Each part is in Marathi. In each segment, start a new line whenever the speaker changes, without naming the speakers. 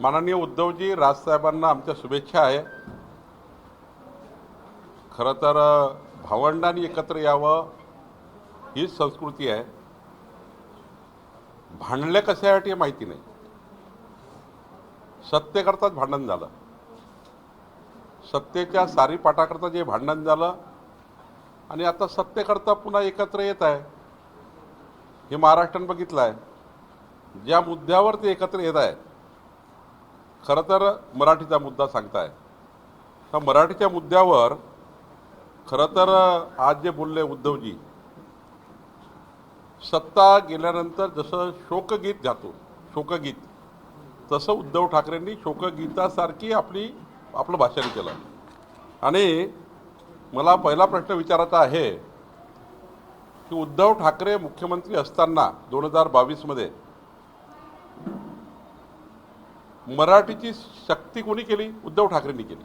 माननीय उद्धवजी राजसाहेबांना आमच्या शुभेच्छा आहे. खरं तर भावंडांनी एकत्र यावं हीच संस्कृती आहे. भांडले कशासाठी हे माहिती नाही. सत्तेकरताच भांडण झालं. सत्तेच्या सारी पाठाकरता जे भांडण झालं आणि आता सत्तेकरता पुन्हा एकत्र येत आहे. हे महाराष्ट्रानं बघितलं आहे. ज्या मुद्द्यावर ते एकत्र येत आहे खरं तर मराठीचा मुद्दा सांगताय. त्या मराठीच्या मुद्द्यावर खरं तर आज जे बोलले उद्धवजी सत्ता गेल्यानंतर जसं शोकगीत जातो शोकगीत तसं उद्धव ठाकरेंनी शोकगीतासारखी आपली आपलं भाषण केलं. आणि मला पहिला प्रश्न विचारायचा आहे की उद्धव ठाकरे मुख्यमंत्री असताना दोन हजार बावीसमध्ये मराठीची शक्ती कोणी केली? उद्धव ठाकरेंनी केली.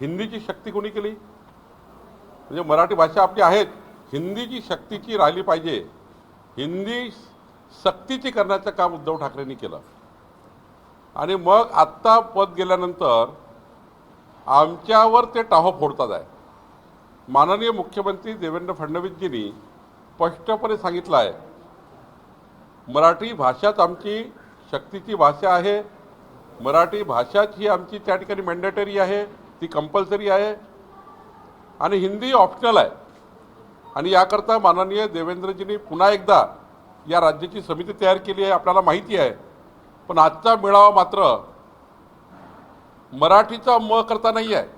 हिंदीची शक्ती कोणी केली? म्हणजे मराठी भाषा आपली आहेत. हिंदीची शक्तीची राहिली पाहिजे. हिंदी सक्तीची करण्याचं काम उद्धव ठाकरेंनी केलं. आणि मग आत्ता पद गेल्यानंतर आमच्यावर ते टाहो फोडतात आहे. माननीय मुख्यमंत्री देवेंद्र फडणवीसजींनी स्पष्टपणे सांगितलं आहे. मराठी भाषाच आमची शक्तीची भाषा आहे. मराठी भाषाच ही आमची त्या ठिकाणी मॅन्डेटरी आहे ती कंपल्सरी आहे. आणि हिंदी ऑप्शनल आहे. आणि याकरता माननीय देवेंद्रजींनी पुन्हा एकदा या राज्याची समिती तयार केली आहे आपल्याला माहिती आहे. पण आजचा मेळावा मात्र मराठीचा म करता नाही आहे.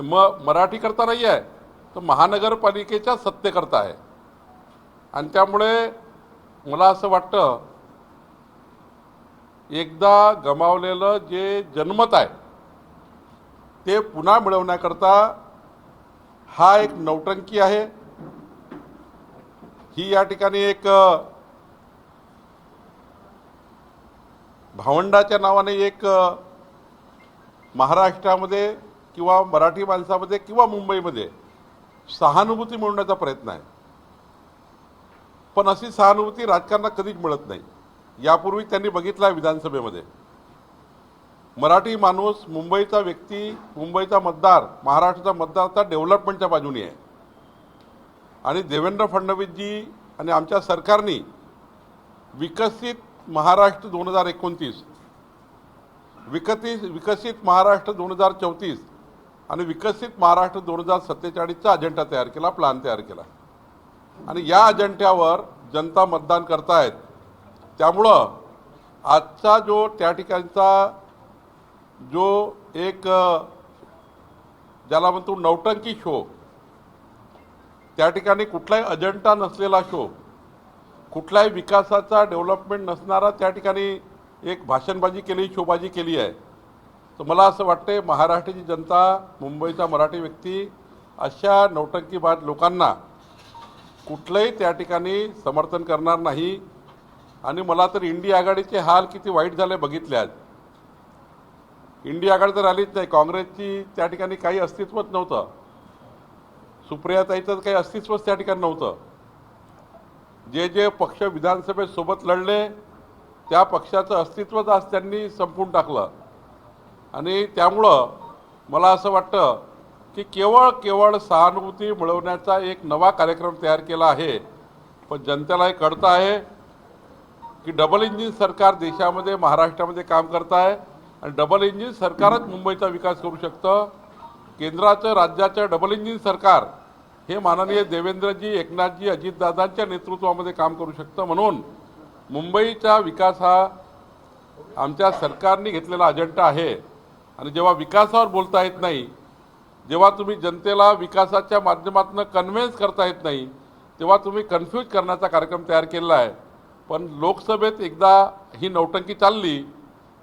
म मराठी करता नाही आहे तर महानगरपालिकेच्या सत्तेकरता आहे. आणि त्यामुळे मला असं वाटतं एकदा गमावलेलं जे जनमत आहे ते पुन्हा मिळवण्याकरता हा एक नौटंकी आहे. ही या ठिकाणी एक भावंडाच्या नावाने एक महाराष्ट्रामध्ये किंवा मराठी माणसामध्ये किंवा मुंबईमध्ये सहानुभूती मिळवण्याचा प्रयत्न आहे. पण अशी सहानुभूती राजकारणात कधीच मिळत नाही. यापूर्वी त्यांनी बघितला आहे विधानसभेमध्ये. मराठी माणूस मुंबईचा व्यक्ती मुंबईचा मतदार महाराष्ट्राचा मतदार तर डेव्हलपमेंटच्या बाजूने आहे. आणि देवेंद्र फडणवीसजी आणि आमच्या सरकारने विकसित महाराष्ट्र दोन हजार एकोणतीस विकसित विकसित महाराष्ट्र दोन हजार चौतीस आणि विकसित महाराष्ट्र दोन हजार सत्तेचाळीसचा अजेंडा तयार केला प्लॅन तयार केला. आणि या अजेंड्यावर जनता मतदान करतायत. त्यामुळं आजचा जो त्या ठिकाणचा जो एक ज्याला म्हणतो नौटंकी शो त्या ठिकाणी कुठलाही अजेंडा नसलेला शो कुठलाही विकासाचा डेव्हलपमेंट नसणारा त्या ठिकाणी एक भाषणबाजी केली शोबाजी केली आहे. तर मला असं वाटते महाराष्ट्राची जनता मुंबईचा मराठी व्यक्ती अशा नौटंकीबाद लोकांना कुठलंही त्या ठिकाणी समर्थन करणार नाही. आणि मला तर इंडिया आघाडीचे हाल किती वाईट झाले बघितले आज. इंडिया आघाडी तर आलीच नाही. काँग्रेसची त्या ठिकाणी काही अस्तित्वच नव्हतं. सुप्रियाताईचं काही अस्तित्वच त्या ठिकाणी नव्हतं. जे जे पक्ष विधानसभेत सोबत लढले त्या पक्षाचं अस्तित्वच आज त्यांनी संपून टाकलं. आणि त्यामुळं मला असं वाटतं की केवळ केवळ सहानुभूती मिळवण्याचा एक नवा कार्यक्रम तयार केला आहे. पण जनतेला हे कळतं आहे की डबल इंजिन सरकार देशामध्ये महाराष्ट्रामध्ये काम करत आहे आणि डबल इंजिन सरकारच मुंबईचा विकास करू शकतं. केंद्राचं राज्याचं डबल इंजिन सरकार हे माननीय देवेंद्रजी एकनाथजी अजितदादांच्या नेतृत्वामध्ये काम करू शकतं म्हणून मुंबईचा विकास हा आमच्या सरकारने घेतलेला अजेंडा आहे. आणि जेव्हा विकासावर बोलता येत नाही जेव्हा तुम्ही जनतेला विकासाच्या माध्यमातून कन्व्हिन्स करता येत नाही तेव्हा तुम्ही कन्फ्यूज करण्याचा कार्यक्रम तयार केलेला आहे. पण लोकसभेत एकदा ही नौटंकी चालली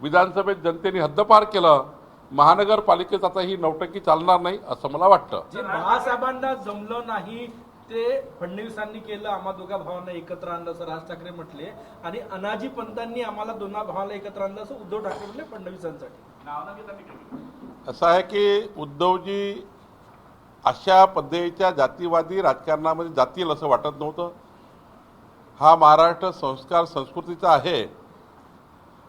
विधानसभेत जनतेने हद्दपार केलं महानगरपालिकेत आता ही नौटंकी चालणार नाही असं मला वाटतं.
जे बाळासाहेबांना जमलं नाही ते फडणवीसांनी केलं आम्हा दोघा भावांना एकत्र आणलं असं राज ठाकरे म्हटले. आणि अनाजी पंतांनी आम्हाला दोन्हा भावाला एकत्र आणलं असं उद्धव ठाकरे म्हटले फडणवीसांसाठी.
असं आहे की उद्धवजी अशा पद्धतीच्या जातीवादी राजकारणामध्ये जातील असं वाटत नव्हतं. हा महाराष्ट्र संस्कार संस्कृतीचा आहे.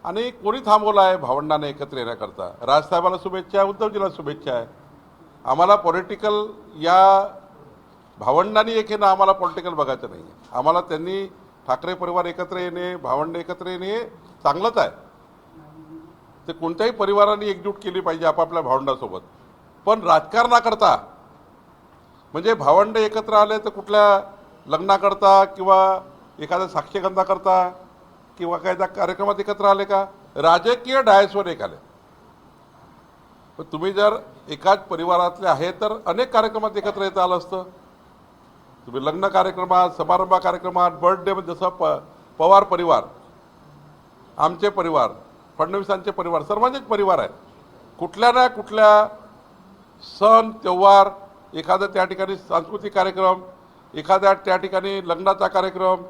आणि कोणी थांबवलं आहे भावंडाने एकत्र येण्याकरता? राजसाहेबाला शुभेच्छा आहे उद्धवजीला शुभेच्छा आहे. आम्हाला पॉलिटिकल या भावंडांनी एक येणं आम्हाला पॉलिटिकल बघायचं नाही आहे आम्हाला त्यांनी ठाकरे परिवार एकत्र येणे भावंड एकत्र येणे हे चांगलंच आहे. ते कोणत्याही परिवाराने एकजूट केली पाहिजे आपापल्या भावंडासोबत. पण राजकारणाकरता म्हणजे भावंड एकत्र आले तर कुठल्या लग्नाकरता किंवा एखाद्या साक्षीगंधाकरता किंवा काय त्या कार्यक्रमात एकत्र आले का? राजकीय डायसवर एक आले. पण तुम्ही जर एकाच परिवारातले आहे तर अनेक कार्यक्रमात एकत्र येता आलं असतं. तुम्ही लग्न कार्यक्रमात समारंभ कार्यक्रमात बर्थडे जसं प पवार परिवार आमचे परिवार फडणवीसांचे परिवार सर्वांचेच परिवार आहे कुठल्या ना कुठल्या सण त्योहार एखादा त्या ठिकाणी सांस्कृतिक कार्यक्रम एखाद्या त्या ठिकाणी लग्नाचा कार्यक्रम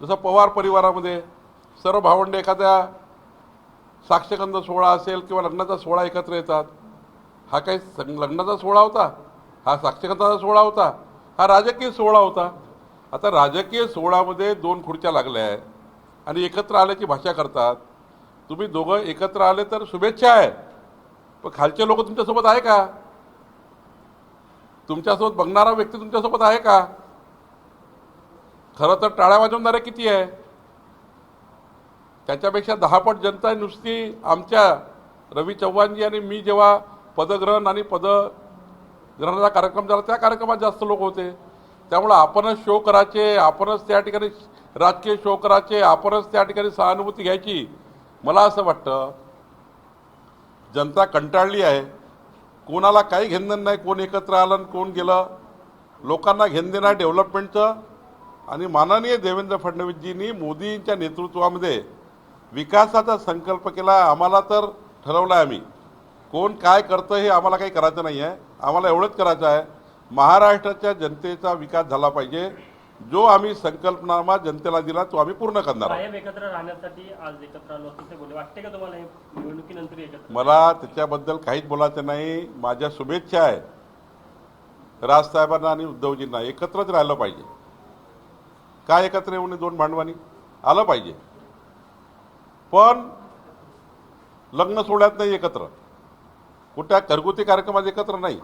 जसं पवार परिवारामध्ये सर्व भावंडे एखाद्या साक्षगंध सोहळा असेल किंवा लग्नाचा सोहळा एकत्र येतात हा काही लग्नाचा सोहळा होता हा साक्षगंधाचा सोहळा होता हा राजकीय सोहळा होता. आता राजकीय सोहळामध्ये दोन खुर्च्या लागल्या आहे आणि एकत्र आल्याची भाषा करतात. तुम्ही दोघं एकत्र आले तर शुभेच्छा आहे पण खालचे लोक तुमच्यासोबत आहे का? तुमच्यासोबत बघणारा व्यक्ती तुमच्यासोबत आहे का? खरं तर टाळ्या वाजवणारे किती आहे? त्याच्यापेक्षा दहापट जनता नुसती आमच्या रवी चव्हाणजी आणि मी जेव्हा पदग्रहण आणि पदग्रहणाचा कार्यक्रम झाला त्या कार्यक्रमात जास्त लोक होते. त्यामुळं आपणच शो करायचे आपणच त्या ठिकाणी राजकीय शो करायचे आपणच त्या ठिकाणी सहानुभूती घ्यायची. मला असं वाटतं जनता कंटाळली आहे. कोणाला काही घेणं नाही कोण एकत्र आलं कोण गेलं. लोकांना घेणं देणं आहे डेव्हलपमेंटचं आणि माननीय देवेंद्र फडणवीसजींनी मोदींच्या नेतृत्वामध्ये विकासाचा संकल्प केला. आम्हाला तर ठरवलं आहे आम्ही. कोण काय करतं हे आम्हाला काही करायचं नाही आहे आम्हाला एवढंच करायचं आहे. महाराष्ट्राच्या जनतेचा विकास झाला पाहिजे. जो आम्ही संकल्पनामा जनतेला दिला तो आम्ही पूर्ण करणार आहोत.
कायम एकत्र राहण्यासाठी आज एकत्र आलो असं ते बोलले. वाटते का तुम्हाला हे निवडणुकीनंतर एकत्र?
मला त्याच्याबद्दल काहीच बोलायचं नाही. माझ्या शुभेच्छा आहे राजसाहेबांना आणि उद्धवजींना एकत्रच राहिलं पाहिजे. काय एकत्र येऊन दोन भांडवानी? आलं पाहिजे. पण लग्न सोहळ्यात नाही एकत्र. कुठल्या घरगुती कार्यक्रमात एकत्र नाही.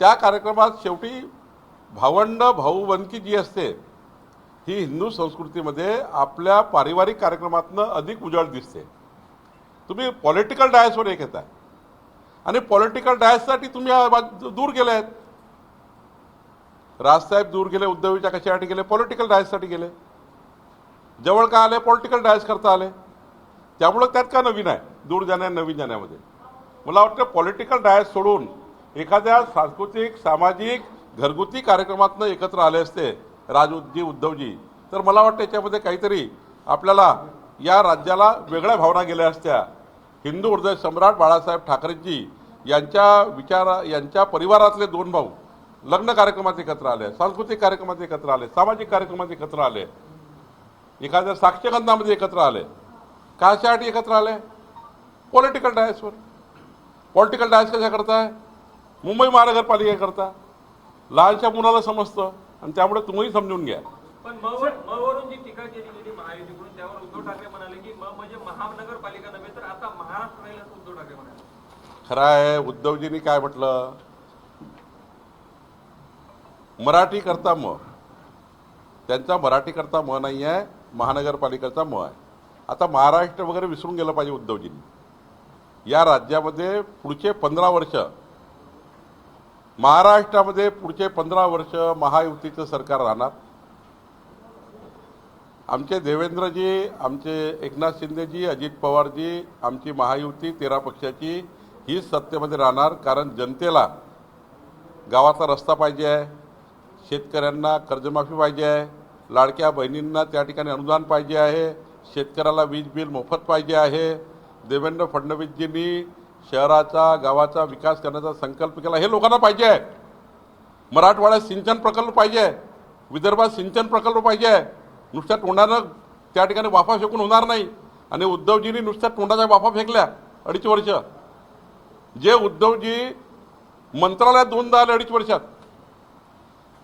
त्या कार्यक्रमात शेवटी भावंड भाऊबंदकी जी असते ही हिंदू संस्कृतीमध्ये आपल्या पारिवारिक कार्यक्रमातनं अधिक उजळ दिसते. तुम्ही पॉलिटिकल डायसवर एक येताय आणि पॉलिटिकल डायससाठी तुम्ही दूर गेले आहेत राजसाहेब दूर गेले उद्धवीच्या कशासाठी गेले पॉलिटिकल डायससाठी गेले. जवळ का आले पॉलिटिकल डायस करता आले. त्यामुळं त्यात का नवीन आहे? दूर जाण्या नवीन जाण्यामध्ये. मला वाटतं पॉलिटिकल डायस सोडून एखाद्या सांस्कृतिक सामाजिक घरगुती कार्यक्रमातनं एकत्र आले असते राजूजी उद्धवजी तर मला वाटतं याच्यामध्ये काहीतरी आपल्याला या राज्याला वेगळ्या भावना गेल्या असत्या. हिंदू हृदय सम्राट बाळासाहेब ठाकरेजी यांच्या विचारा यांच्या परिवारातले दोन भाऊ लग्न कार्यक्रमात एकत्र आले सांस्कृतिक कार्यक्रमात एकत्र आले सामाजिक कार्यक्रमात एकत्र आले एखाद्या साक्षगंधामध्ये एकत्र आले कशासाठी एकत्र आले पॉलिटिकल डायसवर पॉलिटिकल डायस कशा करताय? मुंबई महानगरपालिकेकरता लहानशा मुलाला समजतं आणि त्यामुळे तुम्ही समजून घ्या.
पण म वर- म वरून जी टीका केली गेली महायुतीकडून त्यावर उद्धव ठाकरे म्हणाले की म म्हणजे महानगरपालिका नव्हे तर आता महाराष्ट्र राहील असं उद्धव ठाकरे म्हणाले.
खरं आहे उद्धवजींनी काय म्हटलं? मराठी करता म. त्यांचा मराठी करता म नाही आहे महानगरपालिकेचा म आहे. आता महाराष्ट्र वगैरे विसरून गेलं पाहिजे उद्धवजींनी. या राज्यामध्ये पुढचे पंधरा वर्ष महाराष्ट्रामध्ये पुढचे पंधरा वर्ष महायुतीचं सरकार राहणार. आमचे देवेंद्रजी आमचे एकनाथ शिंदेजी अजित पवारजी आमची महायुती तेरा पक्षाची हीच सत्तेमध्ये राहणार. कारण जनतेला गावाचा रस्ता पाहिजे आहे. शेतकऱ्यांना कर्जमाफी पाहिजे आहे. लाडक्या बहिणींना त्या ठिकाणी अनुदान पाहिजे आहे. शेतकऱ्याला वीज बिल मोफत पाहिजे आहे. देवेंद्र फडणवीसजींनी शहराचा गावाचा विकास करण्याचा संकल्प केला. हे लोकांना पाहिजे आहे. मराठवाड्यात सिंचन प्रकल्प पाहिजे. आहे विदर्भात सिंचन प्रकल्प पाहिजे. आहे नुसत्या तोंडानं त्या ठिकाणी वाफा फेकून होणार नाही. आणि उद्धवजींनी नुसत्या तोंडाच्या वाफा फेकल्या अडीच वर्ष. जे उद्धवजी मंत्रालयात दोनदा आले अडीच वर्षात.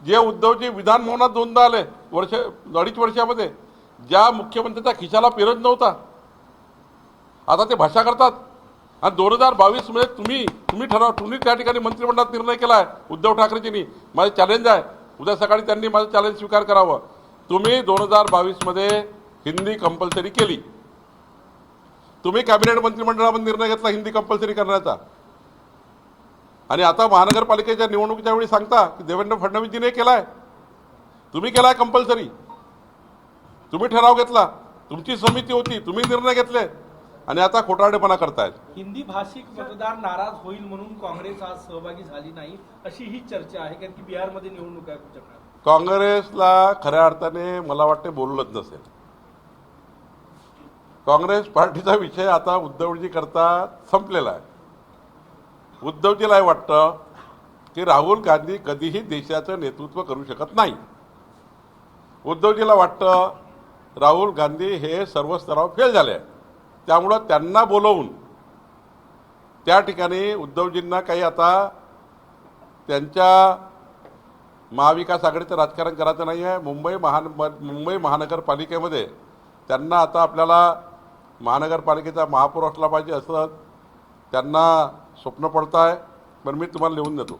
जे उद्धवजी विधानभवनात दोनदा आले वर्ष अडीच वर्षामध्ये ज्या मुख्यमंत्र्याचा खिशाला पेरत नव्हता. आता ते भाषा करतात. आणि दोन हजार बावीसमध्ये तुम्ही तुम्ही ठराव तुम्ही त्या ठिकाणी मंत्रिमंडळात निर्णय केला आहे उद्धव ठाकरेजींनी. माझं चॅलेंज आहे. उद्या सकाळी त्यांनी माझं चॅलेंज स्वीकार करावं. तुम्ही दोन हजार बावीसमध्ये हिंदी कंपल्सरी केली. तुम्ही कॅबिनेट मंत्रिमंडळामध्ये निर्णय घेतला हिंदी कंपल्सरी करण्याचा. आणि आता महानगरपालिकेच्या निवडणुकीच्या वेळी सांगता की देवेंद्र फडणवीसजीने केलाय. तुम्ही केलाय कंपल्सरी तुम्ही ठराव घेतला. तुमची समिती होती तुम्ही निर्णय घेतले. आणि आता खोटारडेपणा करतायत.
हिंदी भाषिक मतदार नाराज होईल म्हणून काँग्रेस आज सहभागी झाली नाही अशी ही चर्चा आहे कारण की बिहारमध्ये निवडणूक आहे
काँग्रेसला खऱ्या अर्थाने मला वाटते बोललंच नसेल. काँग्रेस पार्टीचा विषय आता उद्धवजी करता संपलेला आहे. उद्धवजीला वाटतं की राहुल गांधी कधीही देशाचं नेतृत्व करू शकत नाही. उद्धवजीला वाटतं राहुल गांधी हे सर्व स्तरावर फेल झाले त्यामुळं त्यांना बोलवून त्या ठिकाणी उद्धवजींना काही आता त्यांच्या महाविकास आघाडीचं राजकारण करायचं नाही आहे. मुंबई महान मुंबई महानगरपालिकेमध्ये त्यांना आता आपल्याला महानगरपालिकेचा महापौर असला पाहिजे असं त्यांना स्वप्न पडताय पण मी तुम्हाला लिहून देतो.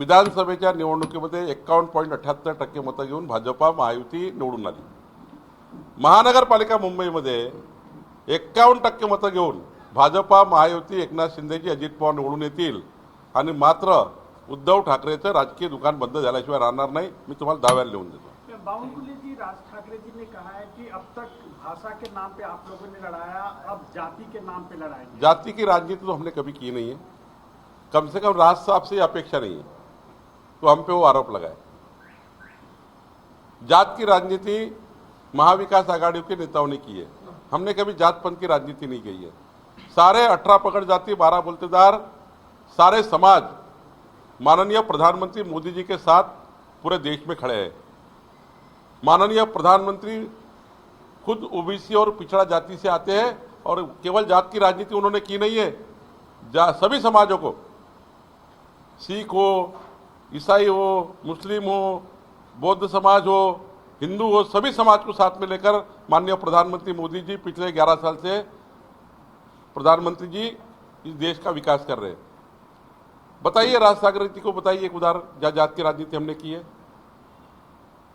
विधानसभेच्या निवडणुकीमध्ये एक्कावन्न पॉईंट अठ्ठ्याहत्तर टक्के मतं घेऊन भाजपा महायुती निवडून आली. महानगरपालिका मुंबईमध्ये एक्कावन्न टक्के मतं घेऊन भाजपा महायुती एकनाथ शिंदेची अजित पवार निवडून येतील आणि मात्र उद्धव ठाकरेचं राजकीय दुकान बंद झाल्याशिवाय राहणार नाही मी तुम्हाला दाव्याला लिहून देतो.
बावनकुले जी राज ठाकरे जी ने कहा है कि अब तक भाषा के नाम पे आप लोगों ने लड़ाया, अब जाति के नाम पे लड़ाएँगे।
जाति की राजनीति तो हमने कभी की नहीं है। कम से कम राज साहब से अपेक्षा नहीं है। तो हम पे वो आरोप लगाए। जात की राजनीति महाविकास आघाड़ी के नेताओं ने की है। हमने कभी जात पंथ की राजनीति नहीं की है। सारे अठारह पकड़ जाति, बारह बोलतेदार, सारे समाज, माननीय प्रधानमंत्री मोदी जी के साथ पूरे देश में खड़े हैं। माननीय प्रधानमंत्री खुद ओबीसी और पिछड़ा जाति से आते हैं और केवल जात की राजनीति उन्होंने की नहीं है। जा, सभी समाजों को, सिख हो, ईसाई हो, मुस्लिम हो, बौद्ध समाज हो, हिंदू हो, सभी समाज को साथ में लेकर माननीय प्रधानमंत्री मोदी जी पिछले 11 साल से प्रधानमंत्री जी इस देश का विकास कर रहे हैं। बताइए राज सागर जी को बताइए एक उदाहरण, जहाँ जात की राजनीति हमने की है।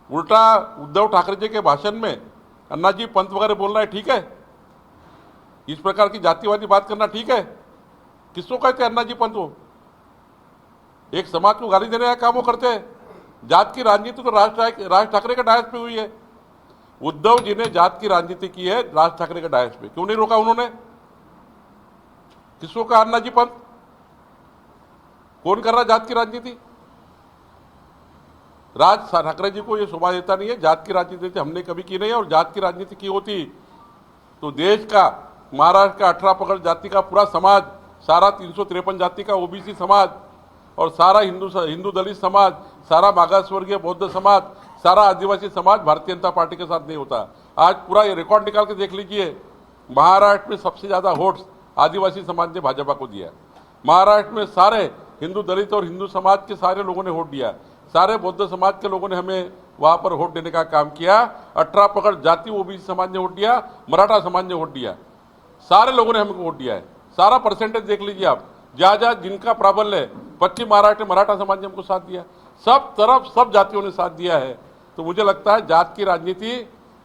उल्टा उद्धव ठाकरे जी के भाषण में अन्ना जी पंत वगैरह बोल रहा है, ठीक है? इस प्रकार की जातिवादी बात करना ठीक है? किसको कहते हैं अन्ना जी पंत वो? एक समाज को गाली देने का काम वो करते हैं। जात की राजनीति तो राज राज ठाकरे के डायस पे हुई है। उद्धव जी ने जात की राजनीति की है राज ठाकरे के डायस पे। क्यों नहीं रोका उन्होंने? किसको कहा अन्ना जी पंत? कौन कर रहा जात की राजनीति? राज ठाकरे जी को ये शोभा देता नहीं है। जात की राजनीति हमने कभी की नहीं है और जात की राजनीति की होती। तो देश का, महाराष्ट्र का अठारह पकड़ जाति का पूरा समाज, सारा तीन सौ तिरपन जाति का ओबीसी समाज और सारा हिंदू हिंदू दलित समाज, सारा मागासवर्गीय बौद्ध समाज, सारा आदिवासी समाज भारतीय जनता पार्टी के साथ नहीं होता। आज पूरा ये रिकॉर्ड निकाल के देख लीजिए, महाराष्ट्र में सबसे ज़्यादा वोट्स आदिवासी समाज ने भाजपा को दिया। महाराष्ट्र में सारे हिंदू दलित और हिंदू समाज के सारे लोगों ने वोट दिया। सारे बौद्ध समाज के लोगों ने हमें वहाँ पर वोट देने का काम किया, अठारह पकड़ जाति ओबीसी समाज ने वोट दिया, मराठा समाज ने वोट दिया। सारे लोगों ने हमको वोट दिया है। सारा परसेंटेज देख लीजिए आप। जहाँ जहाँ जिनका प्राबल्य है, पश्चिम महाराष्ट्र, मराठा समाज ने हमको साथ दिया। सब तरफ़, सब जातियों ने साथ दिया है। तो मुझे लगता है जात की राजनीति,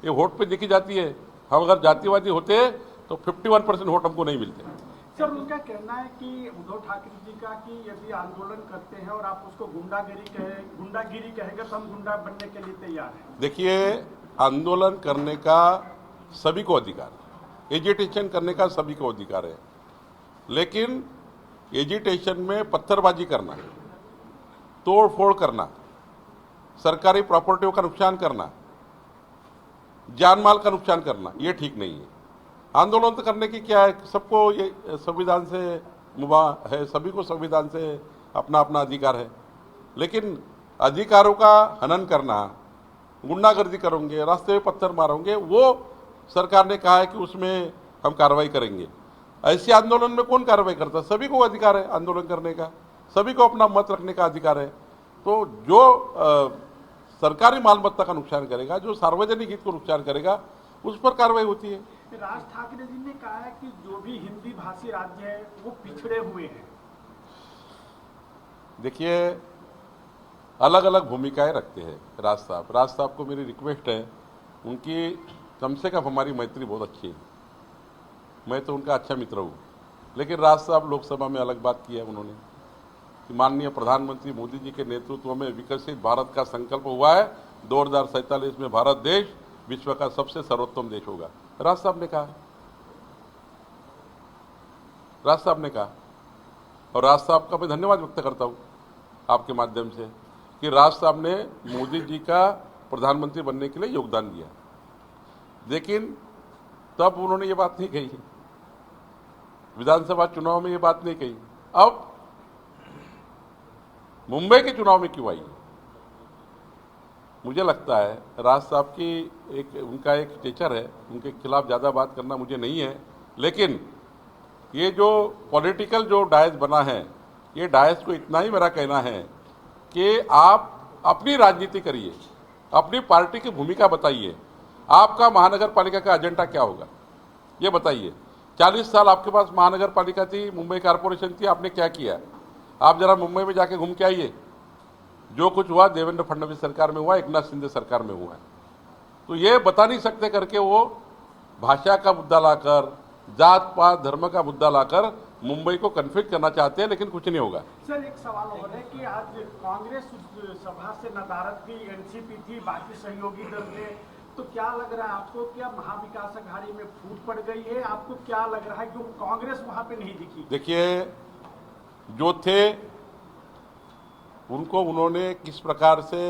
ये वोट पे देखी जाती है। हम अगर जातिवादी होते तो 51 परसेंट वोट हमको नहीं मिलते।
सर, उनका कहना है कि उद्धव ठाकरे जी का कि यदि आंदोलन करते हैं और आप उसको गुंडागिरी कहे, गुंडागिरी कहेंगे तो हम गुंडा बनने के लिए तैयार हैं।
देखिए, आंदोलन करने का सभी को अधिकार है। एजिटेशन करने का सभी को अधिकार है। लेकिन एजिटेशन में पत्थरबाजी करना तोड़ फोड़ करना, सरकारी प्रॉपर्टियों का नुकसान करना, जान माल का नुकसान करना, ये ठीक नहीं है। आंदोलन तो करने की क्या है? सबको ये संविधान से मुबा है सभी को संविधान से अपना अपना अधिकार है। लेकिन अधिकारों का हनन करना गुंडागर्दी करोगे रास्ते में पत्थर मारोगे वो सरकार ने कहा है कि उसमें हम कार्रवाई करेंगे। ऐसे आंदोलन में कौन कार्रवाई करता? सभी को अधिकार है आंदोलन करने का। सभी को अपना मत रखने का अधिकार है। तो जो अ, सरकारी मालमत्ता का नुकसान करेगा जो सार्वजनिक हित को नुकसान करेगा उस पर कार्रवाई होती है।
राज ठाकरे जी ने कहा है कि जो भी हिंदी भाषी राज्य है, वो पिछड़े हुए हैं।
देखिए अलग अलग भूमिकाएँ रखते हैं राज साहब। राज साहब को मेरी रिक्वेस्ट है, उनकी कम से कम हमारी मैत्री बहुत अच्छी है। मैं तो उनका अच्छा मित्र हूँ। लेकिन राज साहब लोकसभा में अलग बात की है उन्होंने कि माननीय प्रधानमंत्री मोदी जी के नेतृत्व में विकसित भारत का संकल्प हुआ है। दो में भारत देश विश्व का सबसे सर्वोत्तम देश होगा। राज साहब ने कहा। राज साहब ने कहा। और राज साहब का मैं धन्यवाद व्यक्त करता हूँ आपके माध्यम से कि राज साहब ने मोदी जी का प्रधानमंत्री बनने के लिए योगदान दिया। लेकिन तब उन्होंने ये बात नहीं कही। विधानसभा चुनाव में ये बात नहीं कही। अब मुंबई के चुनाव में क्यों आई? मुझे लगता है, राज साहब की एक, उनका एक टीचर है, उनके खिलाफ ज़्यादा बात करना मुझे नहीं है, लेकिन ये जो पॉलिटिकल जो डायस बना है, ये डायस को इतना ही मेरा कहना है कि आप अपनी राजनीति करिए, अपनी पार्टी की भूमिका बताइए, आपका महानगर पालिका का एजेंडा क्या होगा? ये बताइए। चालीस साल आपके पास महानगर पालिका थी, मुंबई कारपोरेशन थी, आपने क्या किया? आप जरा मुंबई में जाके घूम के आइए। जो कुछ हुआ देवेंद्र फडणवीस सरकार में हुआ एक नाथ शिंदे सरकार में हुआ है। तो ये बता नहीं सकते करके वो भाषा का मुद्दा लाकर जात पात धर्म का मुद्दा लाकर मुंबई को कन्फ्लिक्ट करना चाहते हैं लेकिन कुछ नहीं होगा।
सर एक सवाल और है कि आज कांग्रेस सभा से नदारत थी एनसीपी थी बाकी सहयोगी दल थे तो क्या लग रहा है आपको क्या महाविकास अघाड़ी में फूट पड़ गई है? आपको क्या लग रहा है कि कांग्रेस वहाँ पे नहीं दिखी?
देखिए जो थे उनको उन्होंने किस प्रकार से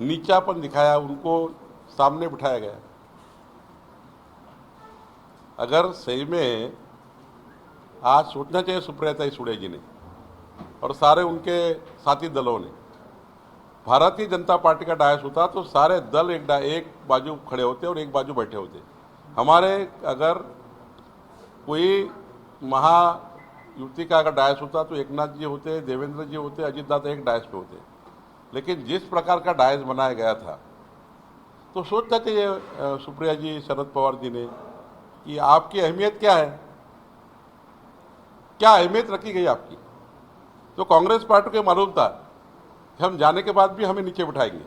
नीचापन दिखाया, उनको सामने बिठाया गया। अगर सही में आज सोचना चाहिए सुप्रियता सुड़े जी ने और सारे उनके साथी दलों ने, भारतीय जनता पार्टी का डायस होता तो सारे दल एक एक बाजू खड़े होते और एक बाजू बैठे होते। हमारे अगर कोई महा युवती का अगर डायस होता तो एकनाथ जी होते देवेंद्र जी होते अजीत दादा एक डायस पे होते। लेकिन जिस प्रकार का डायस बनाया गया था तो सोचना चाहिए अ, सुप्रिया जी शरद पवार जी ने कि आपकी अहमियत क्या है? क्या अहमियत रखी गई आपकी? तो कांग्रेस पार्टी को मालूम था कि हम जाने के बाद भी हमें नीचे बिठाएँगे।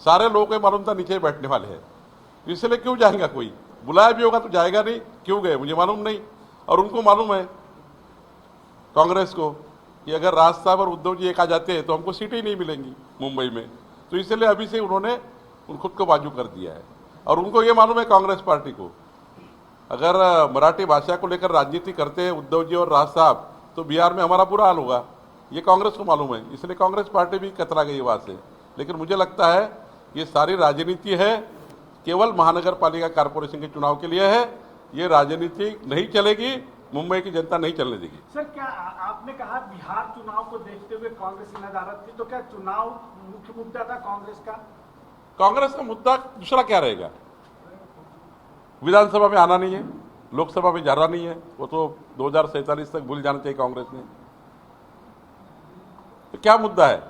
सारे लोगों को मालूम था नीचे बैठने वाले हैं। इसलिए क्यों जाएगा कोई? बुलाया भी होगा तो जाएगा नहीं क्यों गए? मुझे मालूम नहीं। और उनको मालूम है कांग्रेस को कि अगर राज साहब और उद्धव जी एक आ जाते हैं तो हमको सीटें नहीं मिलेंगी मुंबई में। तो इसलिए अभी से उन्होंने उन खुद को बाजू कर दिया है। और उनको ये मालूम है कांग्रेस पार्टी को। अगर मराठी भाषा को लेकर राजनीति करते हैं उद्धव जी और राज साहब तो बिहार में हमारा बुरा हाल होगा। ये कांग्रेस को मालूम है। इसलिए कांग्रेस पार्टी भी कतरा गई वहाँ से। लेकिन मुझे लगता है ये सारी राजनीति है, केवल महानगर पालिका कारपोरेशन के चुनाव के लिए है। ये राजनीति नहीं चलेगी। मुंबई की जनता नहीं चलने देगी।
सर क्या आपने कहा बिहार चुनाव को देखते हुए कांग्रेस की नदारत थी? तो क्या चुनाव मुख्य मुद्दा था कांग्रेस का?
कांग्रेस का मुद्दा दूसरा क्या रहेगा? विधानसभा में आना नहीं है लोकसभा में जाना नहीं है। वो तो दो तक भूल जाना चाहिए कांग्रेस ने। तो क्या मुद्दा है?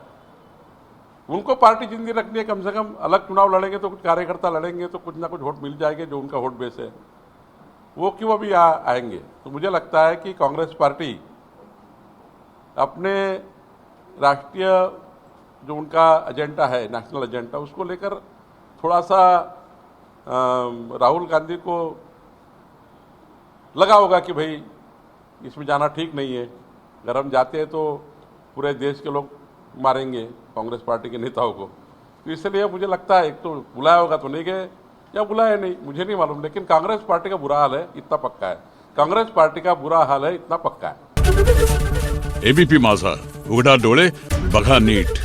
उनको पार्टी ज़िंदगी रखनी है कम से कम अलग चुनाव लड़ेंगे तो कुछ कार्यकर्ता लड़ेंगे तो कुछ ना कुछ वोट मिल जाएँगे जो उनका वोट बेस है। वो क्यों अभी आ, आएँगे? तो मुझे लगता है कि कांग्रेस पार्टी अपने राष्ट्रीय जो उनका एजेंडा है नेशनल एजेंडा उसको लेकर थोड़ा सा राहुल गांधी को लगा होगा कि भाई इसमें जाना ठीक नहीं है। अगर हम जाते हैं तो पूरे देश के लोग मारेंगे कांग्रेस पार्टी के नेताओं को। तो इसलिए मुझे लगता है एक तो बुलाया होगा तो नहीं गए। या बुलाया नहीं मुझे नहीं मालूम लेकिन कांग्रेस पार्टी का बुरा हाल है इतना पक्का है। कांग्रेस पार्टी का बुरा हाल है इतना पक्का है।
एबीपी माझा उघडा डोळे बघा नीट।